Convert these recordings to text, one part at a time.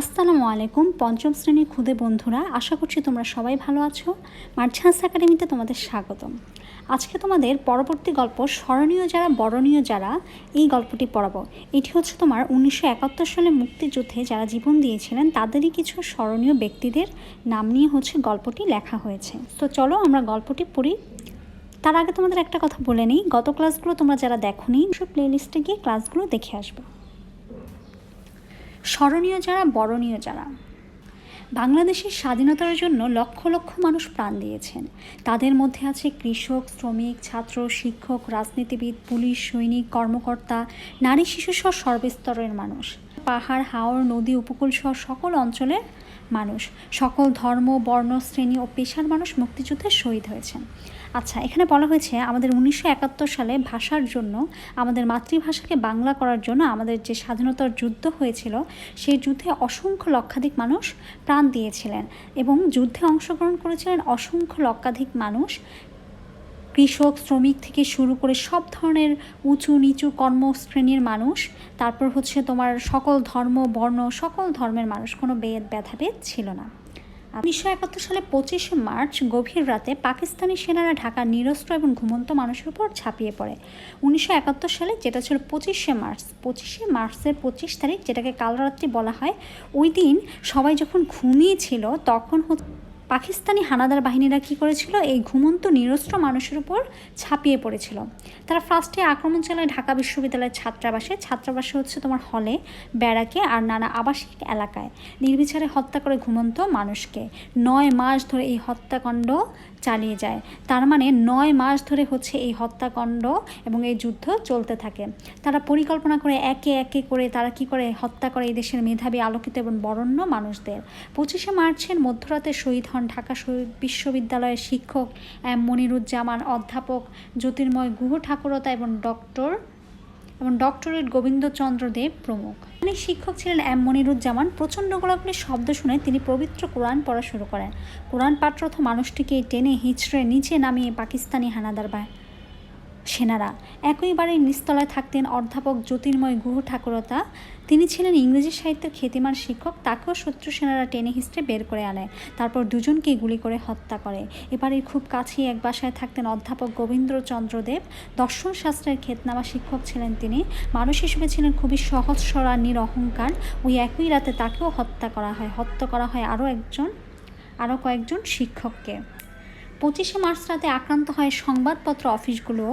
আসসালামু আলাইকুম, পঞ্চম শ্রেণির ক্ষুদে বন্ধুরা, আশা করছি তোমরা সবাই ভালো আছো। মার্চান্স একাডেমিতে তোমাদের স্বাগতম। আজকে তোমাদের পরবর্তী গল্প স্মরণীয় যারা, বরণীয় যারা, এই গল্পটি পড়াবো। এটি হচ্ছে তোমার উনিশশো একাত্তর সালে মুক্তিযুদ্ধে যারা জীবন দিয়েছিলেন, তাদেরই কিছু স্মরণীয় ব্যক্তিদের নাম নিয়ে হচ্ছে গল্পটি লেখা হয়েছে। তো চলো আমরা গল্পটি পড়ি। তার আগে তোমাদের একটা কথা বলে নিই, গত ক্লাসগুলো তোমরা যারা দেখোনি সব প্লেলিস্টে গিয়ে ক্লাসগুলো দেখে আসবে। স্মরণীয় যারা, বরণীয় যারা। বাংলাদেশের স্বাধীনতার জন্য লক্ষ লক্ষ মানুষ প্রাণ দিয়েছেন। তাদের মধ্যে আছে কৃষক, শ্রমিক, ছাত্র, শিক্ষক, রাজনীতিবিদ, পুলিশ, সৈনিক, কর্মকর্তা, নারী শিশুসহ সর্বস্তরের মানুষ। পাহাড়, হাওর, নদী উপকূলসহ সকল অঞ্চলের মানুষ। সকল ধর্ম, বর্ণ, শ্রেণি ও পেশার মানুষ মুক্তিযুদ্ধে শহীদ হয়েছেন। আচ্ছা এখানে বলা হয়েছে আমাদের উনিশশো একাত্তর সালে ভাষার জন্য, আমাদের মাতৃভাষাকে বাংলা করার জন্য আমাদের যে স্বাধীনতার যুদ্ধ হয়েছিল, সেই যুদ্ধে অসংখ্য লক্ষাধিক মানুষ প্রাণ দিয়েছিলেন এবং যুদ্ধে অংশগ্রহণ করেছিলেন অসংখ্য লক্ষাধিক মানুষ কৃষক, শ্রমিক থেকে শুরু করে সব ধরনের উঁচু নিচু কর্মশ্রেণীর মানুষ, তারপর হচ্ছে তোমার সকল ধর্ম, বর্ণ, সকল ধর্মের মানুষ, কোনো বেদ ব্যথাভেদ ছিল না। উনিশশো একাত্তর সালে পঁচিশে মার্চ, গভীর রাতে পাকিস্তানি সেনারা ঢাকা নিরস্ত্র এবং ঘুমন্ত মানুষের উপর ঝাঁপিয়ে পড়ে। উনিশশো একাত্তর সালে যেটা ছিল পঁচিশে মার্চ, পঁচিশে মার্চের পঁচিশ তারিখ, যেটাকে কালরাত্রি বলা হয়, ওই দিন সবাই যখন ঘুমিয়েছিল তখন পাকিস্তানি হানাদার বাহিনীরা কী করেছিল? এই ঘুমন্ত, নিরস্ত্র মানুষের উপর ছাপিয়ে পড়েছিল। তারা ফার্স্টে আক্রমণ চালায় ঢাকা বিশ্ববিদ্যালয়ের ছাত্রাবাসে। ছাত্রাবাসে হচ্ছে তোমার হলে, ব্যারাকে আর নানা আবাসিক এলাকায়। নির্বিচারে হত্যা করে ঘুমন্ত মানুষকে। নয় মাস ধরে এই হত্যাকাণ্ড চালিয়ে যায়। তার মানে নয় মাস ধরে হচ্ছে এই হত্যাকাণ্ড এবং এই যুদ্ধ চলতে থাকে। তারা পরিকল্পনা করে একে একে করে তারা কি করে? হত্যা করে এই দেশের মেধাবী, আলোকিত এবং বরণ্য মানুষদের। পঁচিশে মার্চের মধ্যরাতে শহীদ হন ঢাকা বিশ্ববিদ্যালয়ের শিক্ষক এম মনিরুজ্জামান, অধ্যাপক জ্যোতির্ময় গুহ ঠাকুরতা এবং ডক্টর এবং ডক্টরেট গোবিন্দচন্দ্র দেব প্রমুখ। তিনি শিক্ষক ছিলেন এম মনিরুজ্জামান। প্রচণ্ড গোলাগুলির শব্দ শুনে তিনি পবিত্র কোরআন পড়া শুরু করেন। কোরআন পাঠরত মানুষটিকে টেনে হিঁচড়ে নিচে নামিয়ে পাকিস্তানি হানাদার বা সেনারা। একই নিস্তলায় থাকতেন অধ্যাপক জ্যোতির্ময় গুহ ঠাকুরতা। তিনি ছিলেন ইংরেজি সাহিত্যের খ্যাতিমান শিক্ষক, তাকেও শত্রু সেনারা টেনে হিস্ট্রে বের করে আনে। তারপর দুজনকে গুলি করে হত্যা করে। এবারের খুব কাছেই এক বাসায় থাকতেন অধ্যাপক গোবিন্দ্রচন্দ্র দেব। দর্শন শাস্ত্রের খ্যাতনামা শিক্ষক ছিলেন তিনি। মানুষ হিসেবে ছিলেন খুবই সহজ, সরল, নিরহংকার। ওই একই রাতে তাকেও হত্যা করা হয়। হত্যা করা হয় আরও একজন, আরও কয়েকজন শিক্ষককে। পঁচিশে মার্চ রাতে আক্রান্ত হয় সংবাদপত্র অফিসগুলো।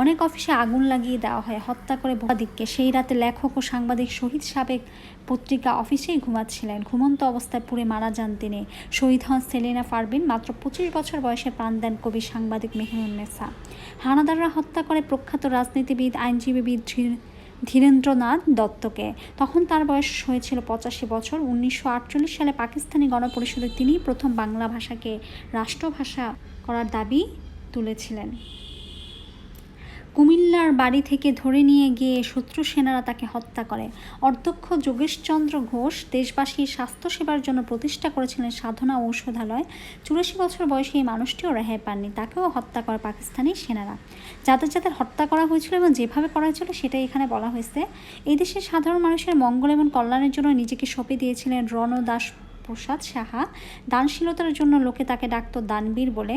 অনেক অফিসে আগুন লাগিয়ে দেওয়া হয়, হত্যা করে ভবাদিককে সেই রাতে লেখক ও সাংবাদিক শহীদ সাবেক পত্রিকা অফিসেই ঘুমাচ্ছিলেন। ঘুমন্ত অবস্থায় পুড়ে মারা যান তিনি। শহীদ হন সেলিনা ফারবিন, মাত্র পঁচিশ বছর বয়সে প্রাণ দেন কবি সাংবাদিক মেহরুন্নেসা হানাদাররা হত্যা করে প্রখ্যাত রাজনীতিবিদ আইনজীবীবিদ ধীরেন্দ্রনাথ দত্তকে। তখন তার বয়স হয়েছিল পঁচাশি বছর। উনিশশো আটচল্লিশ সালে পাকিস্তানি গণপরিষদে তিনি প্রথম বাংলা ভাষাকে রাষ্ট্রভাষা করার দাবি তুলেছিলেন। কুমিল্লার বাড়ি থেকে ধরে নিয়ে গিয়ে শত্রু সেনারা তাকে হত্যা করে। অধ্যক্ষ যোগেশচন্দ্র ঘোষ দেশবাসীর স্বাস্থ্যসেবার জন্য প্রতিষ্ঠা করেছিলেন সাধনা ঔষধালয়। চুরাশি বছর বয়সে এই মানুষটিও রেহাই পাননি, তাকেও হত্যা করে পাকিস্তানি সেনারা। যাদের যাদের হত্যা করা হয়েছিল এবং যেভাবে করা হয়েছিল সেটাই এখানে বলা হয়েছে। এই দেশের সাধারণ মানুষের মঙ্গল এবং কল্যাণের জন্য নিজেকে সঁপে দিয়েছিলেন রণদাস প্রসাদ সাহা দানশীলতার জন্য লোকে তাকে ডাকত দানবীর বলে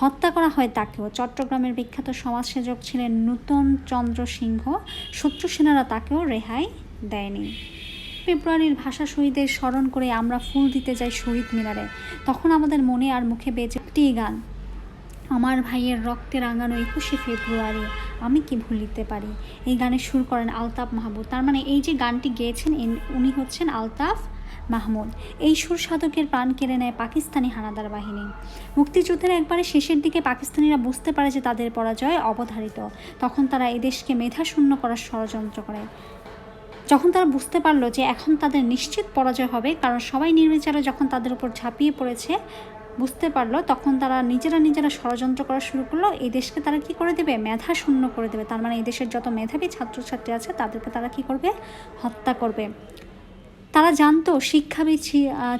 হত্যা করা হয় তাকেও। চট্টগ্রামের বিখ্যাত সমাজসেবক ছিলেন নূতন চন্দ্র সিংহ। শত্রু সেনারা তাকেও রেহাই দেয়নি। ফেব্রুয়ারির ভাষা শহীদের স্মরণ করে আমরা ফুল দিতে যাই শহীদ মিনারে। তখন আমাদের মনে আর মুখে বেজে একটি গান, আমার ভাইয়ের রক্তে রাঙানো একুশে ফেব্রুয়ারি, আমি কি ভুলিতে পারি? এই গানের সুর করেন আলতাফ মাহবুব। তার মানে এই যে গানটি গেয়েছেন উনি হচ্ছেন আলতাফ মাহমুদ। এই সুর সাধকের প্রাণ কেড়ে নেয় পাকিস্তানি হানাদার বাহিনী। মুক্তিযুদ্ধের একবারে শেষের দিকে পাকিস্তানিরা বুঝতে পারে যে তাদের পরাজয় অবধারিত। তখন তারা এদেশকে মেধাশূন্য করার ষড়যন্ত্র করে। যখন তারা বুঝতে পারল যে এখন তাদের নিশ্চিত পরাজয় হবে, কারণ সবাই নির্বিচারে যখন তাদের উপর ঝাঁপিয়ে পড়েছে, বুঝতে পারল, তখন তারা নিজেরা নিজেরা ষড়যন্ত্র করা শুরু করল। এই দেশকে তারা কি করে দেবে? মেধা শূন্য করে দেবে। তার মানে এই দেশের যত মেধাবী ছাত্রছাত্রী আছে, তাদেরকে তারা কি করবে? হত্যা করবে। তারা জানতো শিক্ষাবিদ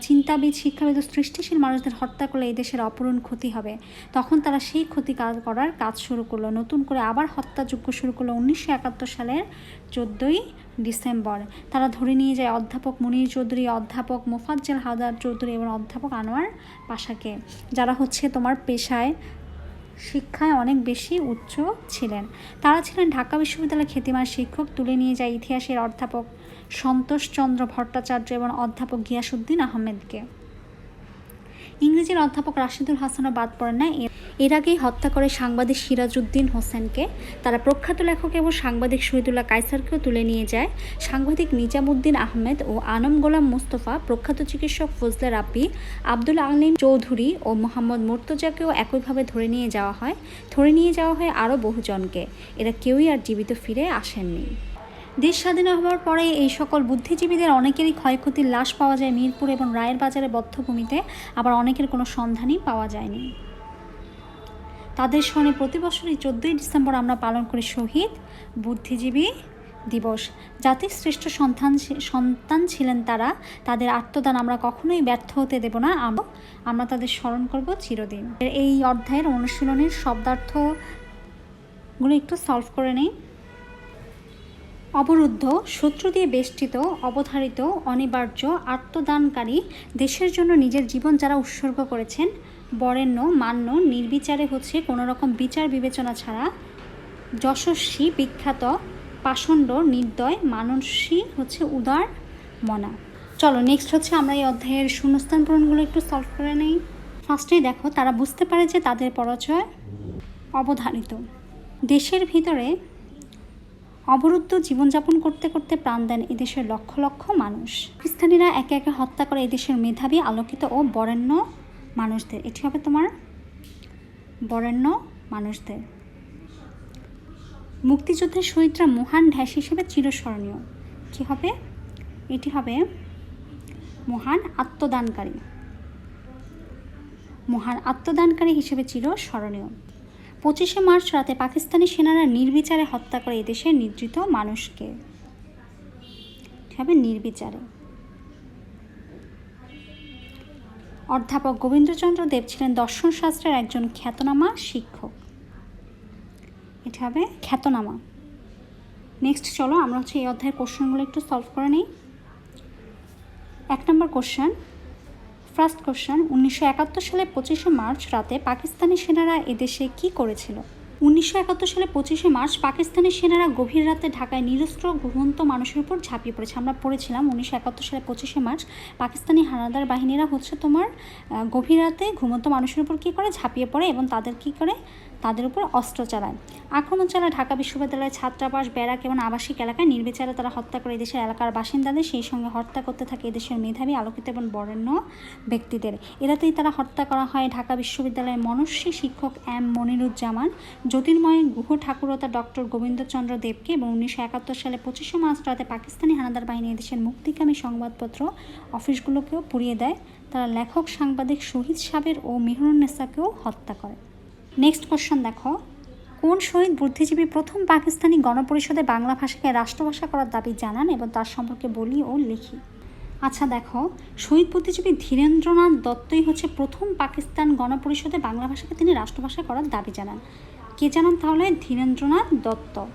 চিন্তাবিদ, শিক্ষাবিদ ও সৃষ্টিশীল মানুষদের হত্যা করলে এই দেশের অপূরণ ক্ষতি হবে। তখন তারা সেই ক্ষতি করার কাজ শুরু করল। নতুন করে আবার হত্যাযজ্ঞ শুরু করল উনিশশো একাত্তর সালের চোদ্দোই ডিসেম্বর। তারা ধরে নিয়ে যায় অধ্যাপক মুনির চৌধুরী, অধ্যাপক মোফাজ্জল হাদার চৌধুরী এবং অধ্যাপক আনোয়ার পাশাকে, যারা হচ্ছে তোমার পেশায়, শিক্ষায় অনেক বেশি উচ্চ ছিলেন। তারা ছিলেন ঢাকা বিশ্ববিদ্যালয়ের খ্যাতিমান শিক্ষক। তুলে নিয়ে যায় ইতিহাসের অধ্যাপক সন্তোষচন্দ্র ভট্টাচার্য এবং অধ্যাপক গিয়াসুদ্দিন আহমেদকে। ইংরেজির অধ্যাপক রাশিদুল হাসানও বাদ পড়েন না। এর- আগেই হত্যা করে সাংবাদিক সিরাজউদ্দিন হোসেনকে। তারা প্রখ্যাত লেখক এবং সাংবাদিক শহীদুল্লাহ কায়সারকেও তুলে নিয়ে যায়। সাংবাদিক নিজামুদ্দিন আহমেদ ও আনম গোলাম মুস্তফা, প্রখ্যাত চিকিৎসক ফজলে রাব্বি, আব্দুল আলিম চৌধুরী ও মোহাম্মদ মুর্তজাকেও একইভাবে ধরে নিয়ে যাওয়া হয়। ধরে নিয়ে যাওয়া হয় আরও বহুজনকে। এরা কেউই আর জীবিত ফিরে আসেননি। দেশ স্বাধীন হওয়ার পরে এই সকল বুদ্ধিজীবীদের অনেকেরই ক্ষয়ক্ষতির লাশ পাওয়া যায় মিরপুর এবং রায়ের বাজারে বদ্ধভূমিতে। আবার অনেকের কোনো সন্ধানই পাওয়া যায়নি। তাদের স্মরণে প্রতি বছরই চোদ্দোই ডিসেম্বর আমরা পালন করি শহীদ বুদ্ধিজীবী দিবস। জাতির শ্রেষ্ঠ সন্তান সন্তান ছিলেন তারা। তাদের আত্মদান আমরা কখনোই ব্যর্থ হতে দেব না। আমরা তাদের স্মরণ করব চিরদিন। এই অধ্যায়ের অনুশীলনের শব্দার্থগুলো একটু সলভ করে নেই। অবরুদ্ধ, শত্রু দিয়ে বেষ্টিত, অবধারিত, অনিবার্য, আত্মদানকারী, দেশের জন্য নিজের জীবন যারা উৎসর্গ করেছেন, বরেণ্য, মান্য, নির্বিচারে হচ্ছে কোনো রকম বিচার বিবেচনা ছাড়া। যশস্বী, বিখ্যাত, পাষণ্ড, নির্দয়, মানসী হচ্ছে উদার মনা। চলো নেক্সট হচ্ছে আমরা এই অধ্যায়ের শূন্যস্থান পূরণগুলো একটু সলভ করে নেই। ফার্স্টেই দেখো, তারা বুঝতে পারে যে তাদের পরাজয় অবধারিত। দেশের ভিতরে অবরুদ্ধ জীবনযাপন করতে করতে প্রাণ দেন এদেশের লক্ষ লক্ষ মানুষ। পাকিস্তানিরা একে একে হত্যা করে এদেশের মেধাবী, আলোকিত ও বরেণ্য মানুষদের। এটি হবে তোমার বরেণ্য মানুষদের। মুক্তিযুদ্ধের শহীদরা মহান ঢ্যাস হিসেবে চিরস্মরণীয়। কী হবে? এটি হবে মহান আত্মদানকারী। মহান আত্মদানকারী হিসেবে চিরস্মরণীয়। পঁচিশে মার্চ রাতে পাকিস্তানি সেনারা নির্বিচারে হত্যা করে এদেশের নিদ্রিত মানুষকে। হবে নির্বিচারে। অধ্যাপক গোবিন্দচন্দ্র দেব ছিলেন দর্শনশাস্ত্রের একজন খ্যাতনামা শিক্ষক। এটা হবে খ্যাতনামা। নেক্সট চলো, আমরা হচ্ছে এই অধ্যায়ের কোশ্চেনগুলো একটু সলভ করে নিই। এক নম্বর কোশ্চেন ফার্স্ট কোশ্চেন, উনিশশো একাত্তর সালে পঁচিশে মার্চ রাতে পাকিস্তানি সেনারা এদেশে কি করেছিল? উনিশশো একাত্তর সালে পঁচিশে মার্চ পাকিস্তানি সেনারা গভীর রাতে ঢাকায় নিরস্ত্র, ঘুমন্ত মানুষের উপর ঝাঁপিয়ে পড়েছে। আমরা পড়েছিলাম উনিশশো একাত্তর সালে পঁচিশে মার্চ পাকিস্তানি হানাদার বাহিনীরা হচ্ছে তোমার গভীর রাতে ঘুমন্ত মানুষের উপর কী করে ঝাঁপিয়ে পড়ে এবং তাদের কী করে তাদের উপর অস্ত্র চালায়। আক্রমণ চালায় ঢাকা বিশ্ববিদ্যালয়ের ছাত্রাবাস, ব্যারাক এবং আবাসিক এলাকায় নির্বিচারে তারা হত্যা করে এদেশের এলাকার বাসিন্দাদের। সেই সঙ্গে হত্যা করতে থাকে এদেশের মেধাবী, আলোকিত এবং বরেণ্য ব্যক্তিদের। এরাতেই তারা হত্যা করা হয় ঢাকা বিশ্ববিদ্যালয়ের মনস্বী শিক্ষক এম মনিরুজ্জামান, জ্যোতির্ময় গুহ ঠাকুরতা ডক্টর গোবিন্দচন্দ্র দেবকে এবং উনিশশো একাত্তর সালে পঁচিশে মার্চ রাতে পাকিস্তানি হানাদার বাহিনী এদেশের মুক্তিকামী সংবাদপত্র অফিসগুলোকেও পুড়িয়ে দেয়। তারা লেখক, সাংবাদিক, শহীদ সাবের ও মেহরুন্নেসাকেও হত্যা করে। নেক্সট কোশ্চেন দেখো। কোন শহীদ বুদ্ধিজীবী প্রথম পাকিস্তানি গণপরিষদে বাংলা ভাষাকে রাষ্ট্রভাষা করার দাবি জানান এবং তার সম্পর্কে বলি ও লিখি? আচ্ছা দেখো, শহীদ বুদ্ধিজীবী ধীরেন্দ্রনাথ দত্তই হচ্ছে প্রথম পাকিস্তান গণপরিষদে বাংলা ভাষাকে তিনি রাষ্ট্রভাষা করার দাবি জানান। কে জানান তাহলে? ধীরেন্দ্রনাথ দত্ত।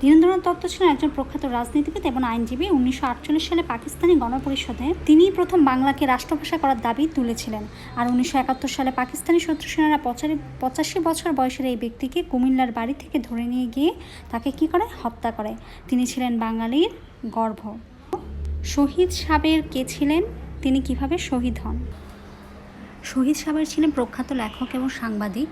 ধীরেন্দ্রনাথ দত্ত ছিলেন একজন প্রখ্যাত রাজনীতিবিদ এবং আইনজীবী। উনিশশো আটচল্লিশ সালে পাকিস্তানি গণপরিষদে তিনিই প্রথম বাংলাকে রাষ্ট্রভাষা করার দাবি তুলেছিলেন। আর উনিশশো একাত্তর সালে পাকিস্তানি শত্রু সেনারা পঁচাশি বছর বয়সের এই ব্যক্তিকে কুমিল্লার বাড়ি থেকে ধরে নিয়ে গিয়ে তাকে কি করে? হত্যা করে। তিনি ছিলেন বাঙালির গর্ভ। শহীদ সাবের কে ছিলেন? তিনি কীভাবে শহীদ হন? শহীদ সাবের ছিলেন প্রখ্যাত লেখক এবং সাংবাদিক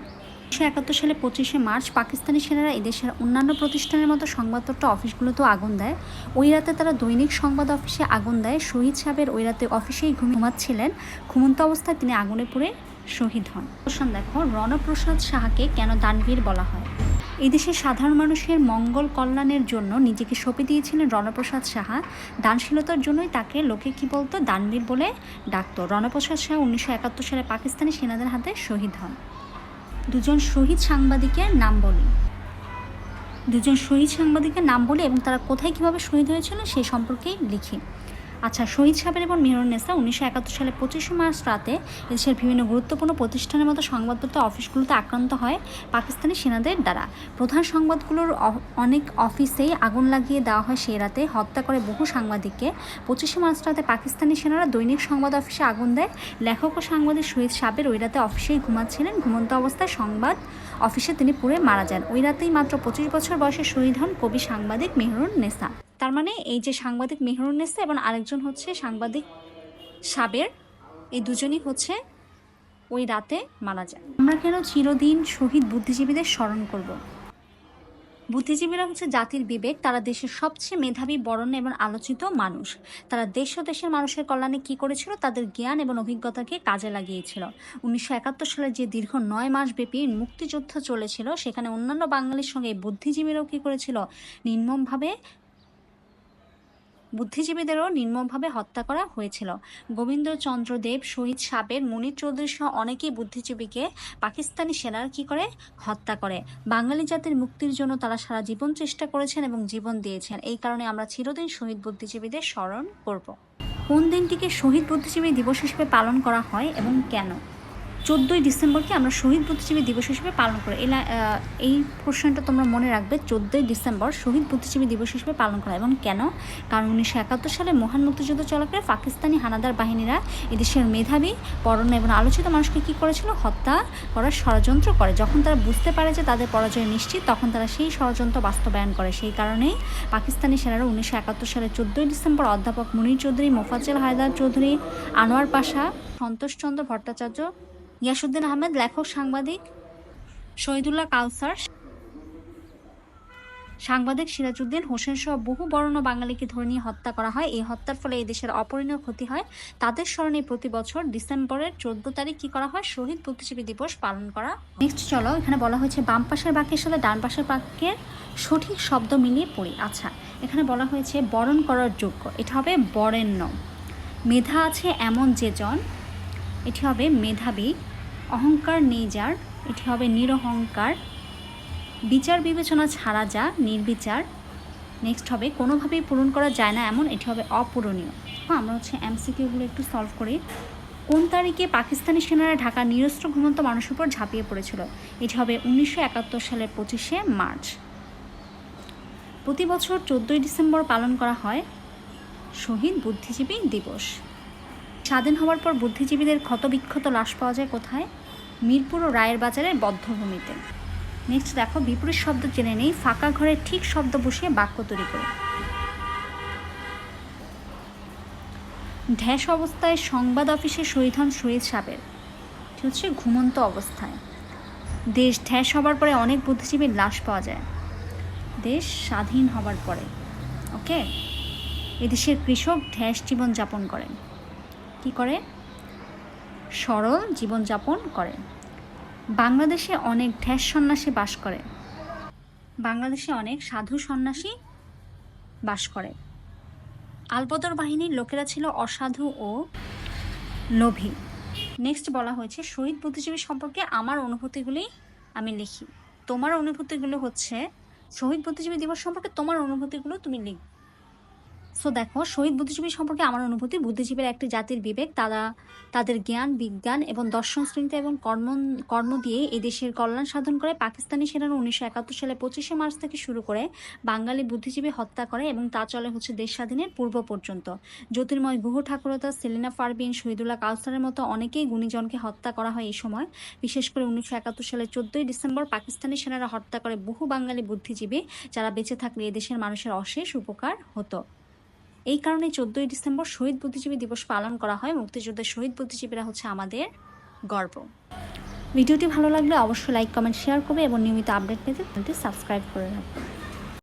উনিশশো একাত্তর সালে পঁচিশে মার্চ পাকিস্তানি সেনারা এদেশের অন্যান্য প্রতিষ্ঠানের মতো সংবাদপত্র অফিসগুলোতেও আগুন দেয়। ওই রাতে তারা দৈনিক সংবাদ অফিসে আগুন দেয়। শহীদ সাহেবের ওই রাতে অফিসেই ঘুমাচ্ছিলেন। ঘুমন্ত অবস্থায় তিনি আগুনে পুড়ে শহীদ হন। প্রশ্ন দেখো, রণপ্রসাদ সাহাকে কেন দানবীর বলা হয়? এদেশের সাধারণ মানুষের মঙ্গল কল্যাণের জন্য নিজেকে সঁপে দিয়েছিলেন রণপ্রসাদ সাহা। দানশীলতার জন্যই তাকে লোকে কি বলতো? দানবীর বলে ডাকতো। রণপ্রসাদ সাহা উনিশশো একাত্তর সালে পাকিস্তানি সেনাদের হাতে শহীদ হন। দুজন শহীদ সাংবাদিকের নাম বলি দুজন শহীদ সাংবাদিকের নাম বলে এবং তারা কোথায় কীভাবে শহীদ হয়েছিল সেই সম্পর্কেই লিখি। আচ্ছা শহীদ সাহেবের এবং মেহরুন্নেসা উনিশশো একাত্তর সালে পঁচিশে মার্চ রাতে দেশের বিভিন্ন গুরুত্বপূর্ণ প্রতিষ্ঠানের মতো সংবাদপত্র অফিসগুলোতে আক্রান্ত হয় পাকিস্তানি সেনাদের দ্বারা। প্রধান সংবাদগুলোর অনেক অফিসেই আগুন লাগিয়ে দেওয়া হয় সেই রাতে। হত্যা করে বহু সাংবাদিককে। পঁচিশে মার্চ রাতে পাকিস্তানি সেনারা দৈনিক সংবাদ অফিসে আগুন দেয়। লেখক ও সাংবাদিক শহীদ সাবের ওই রাতে অফিসেই ঘুমাচ্ছিলেন। ঘুমন্ত অবস্থায় সংবাদ অফিসে তিনি পুড়ে মারা যান। ওই রাতেই মাত্র পঁচিশ বছর বয়সে শহীদ হন কবি সাংবাদিক মেহরুন নেসা। তার মানে এই যে সাংবাদিক মেহরুন নেসা এবং আরেকজন হচ্ছে সাংবাদিক সাবের, এই দুজনই হচ্ছে ওই রাতে মারা যায়। আমরা কেন চিরদিন শহীদ বুদ্ধিজীবীদের স্মরণ করব? বুদ্ধিজীবীরা হচ্ছে জাতির বিবেক, তারা দেশের সবচেয়ে মেধাবী, বরণ্য এবং আলোচিত মানুষ। তারা দেশ ও দেশের মানুষের কল্যাণে কী করেছিল? তাদের জ্ঞান এবং অভিজ্ঞতাকে কাজে লাগিয়েছিল। উনিশশো একাত্তর সালে যে দীর্ঘ নয় মাস ব্যাপী মুক্তিযুদ্ধ চলেছিল, সেখানে অন্যান্য বাঙালির সঙ্গে বুদ্ধিজীবীরাও কী করেছিল? নির্মমভাবে বুদ্ধিজীবীদেরও নির্মমভাবে হত্যা করা হয়েছিল। গোবিন্দচন্দ্র দেব শহীদ সাবের মনির চৌধুরী সহ অনেকেই বুদ্ধিজীবীকে পাকিস্তানি সেনার কি করে? হত্যা করে। বাঙালি জাতির মুক্তির জন্য তারা সারা জীবন চেষ্টা করেছেন এবং জীবন দিয়েছেন। এই কারণে আমরা চিরদিন শহীদ বুদ্ধিজীবীদের স্মরণ করব। কোন দিনটিকে শহীদ বুদ্ধিজীবী দিবস হিসেবে পালন করা হয় এবং কেন? চোদ্দোই ডিসেম্বরকে আমরা শহীদ বুদ্ধিজীবী দিবস হিসেবে পালন করি এই লা- আহ, এই প্রশ্নটা তোমরা মনে রাখবে চোদ্দোই ডিসেম্বর শহীদ বুদ্ধিজীবী দিবস হিসেবে পালন করা। এবং কেন? কারণ উনিশশো একাত্তর সালে মহান মুক্তিযুদ্ধ চলাকালে পাকিস্তানি হানাদার বাহিনীরা এদেশের মেধাবী পরণ এবং আলোচিত মানুষকে কী করেছিল? হত্যা করার ষড়যন্ত্র করে। যখন তারা বুঝতে পারে যে তাদের পরাজয় নিশ্চিত তখন তারা সেই ষড়যন্ত্র বাস্তবায়ন করে। সেই কারণেই পাকিস্তানি সেনারা উনিশশো একাত্তর সালে চোদ্দোই ডিসেম্বর অধ্যাপক মুনির চৌধুরী মোফাজ্জল হায়দার চৌধুরী আনোয়ার পাশা সন্তোষচন্দ্র ভট্টাচার্য ইয়াসুদ্দিন আহমেদ, লেখক, সাংবাদিক শহীদুল্লাহ কাউসার, সাংবাদিক সিরাজউদ্দিন হোসেন সহ বহু বর্ণ বাঙালিকে ধরে নিয়ে হত্যা করা হয়। এই হত্যার ফলে এই দেশের অপরিণয় ক্ষতি হয়। তাদের স্মরণে প্রতি বছর ডিসেম্বরের চোদ্দ তারিখ কি করা হয়? শহীদ বুদ্ধিজীবী দিবস পালন করা নেক্সট, চলো, এখানে বলা হয়েছে বাম পাশের বাক্যের সাথে ডান পাশের বাক্যের সঠিক শব্দ মিলিয়ে পড়ি। আচ্ছা এখানে বলা হয়েছে বরণ করার যোগ্য। এটা হবে বরেণ্য। মেধা আছে এমন যে জন, এটি হবে মেধাবী। অহংকার নেই যার, এটি হবে নিরহংকার। বিচার বিবেচনা ছাড়া যা, নির্বিচার। নেক্সট হবে, কোনোভাবেই পূরণ করা যায় না এমন, এটি হবে অপূরণীয়। হ্যাঁ আমরা হচ্ছে এমসিকিউগুলো একটু সলভ করি। কোন তারিখে পাকিস্তানি সেনারা ঢাকা নিরস্ত্র ঘুমন্ত মানুষের উপর ঝাঁপিয়ে পড়েছিল? এটি হবে উনিশশো একাত্তর সালের পঁচিশে মার্চ। প্রতি বছর চোদ্দোই ডিসেম্বর পালন করা হয় শহীদ বুদ্ধিজীবী দিবস। স্বাধীন হওয়ার পর বুদ্ধিজীবীদের ক্ষতবিক্ষত লাশ পাওয়া যায় কোথায়? মিরপুর ও রায়ের বাজারের বদ্ধভূমিতে। নেক্সট দেখো, বিপরীত শব্দ জেনে নেই, ফাঁকা ঘরে ঠিক শব্দ বসিয়ে বাক্য তৈরি করে। ঢ্যাস অবস্থায় সংবাদ অফিসে শহীদ হন শহীদ এটি হচ্ছে ঘুমন্ত অবস্থায়। দেশ ঢ্যাস হবার পরে অনেক বুদ্ধিজীবীর লাশ পাওয়া যায়। দেশ স্বাধীন হবার পরে। ওকে? এদেশের কৃষক ঢ্যাস জীবনযাপন করেন। কি করে? সরল জীবনযাপন করে। বাংলাদেশে অনেক ঢ্যাস সন্ন্যাসী বাস করে। বাংলাদেশে অনেক সাধু সন্ন্যাসী বাস করে। আলবদর বাহিনীর লোকেরা ছিল অসাধু ও লোভী। নেক্সট বলা হয়েছে, শহীদ বুদ্ধিজীবী সম্পর্কে আমার অনুভূতিগুলি আমি লিখি। তোমার অনুভূতিগুলো হচ্ছে, শহীদ বুদ্ধিজীবী দিবস সম্পর্কে তোমার অনুভূতিগুলো তুমি লিখ সো দেখো, শহীদ বুদ্ধিজীবী সম্পর্কে আমার অনুভূতি, বুদ্ধিজীবীর একটি জাতির বিবেক, তারা তাদের জ্ঞান, বিজ্ঞান এবং দর্শন শ্রেণীতে এবং কর্ম কর্ম দিয়ে এই দেশের কল্যাণ সাধন করে পাকিস্তানি সেনারা উনিশশো একাত্তর সালে পঁচিশে মার্চ থেকে শুরু করে বাঙালি বুদ্ধিজীবী হত্যা করে এবং তা চলে হচ্ছে দেশ স্বাধীনের পূর্ব পর্যন্ত। জ্যোতির্ময় গুহ ঠাকুরতা, সেলিনা পারবিন শহীদুল্লাহ কাউসারের মতো অনেকেই গুণীজনকে হত্যা করা হয় এই সময়। বিশেষ করে উনিশশো একাত্তর সালে চোদ্দই ডিসেম্বর পাকিস্তানি সেনারা হত্যা করে বহু বাঙালি বুদ্ধিজীবী যারা বেঁচে থাকলে এদেশের মানুষের অশেষ উপকার হতো। এই কারণে চোদ্দই ডিসেম্বর শহীদ বুদ্ধিজীবী দিবস পালন করা হয়। মুক্তিযুদ্ধের শহীদ বুদ্ধিজীবীরা হচ্ছে আমাদের গর্ব। ভিডিওটি ভালো লাগলে অবশ্যই লাইক কমেন্ট শেয়ার করবে এবং নিয়মিত আপডেট পেতে সাবস্ক্রাইব করে রাখবে।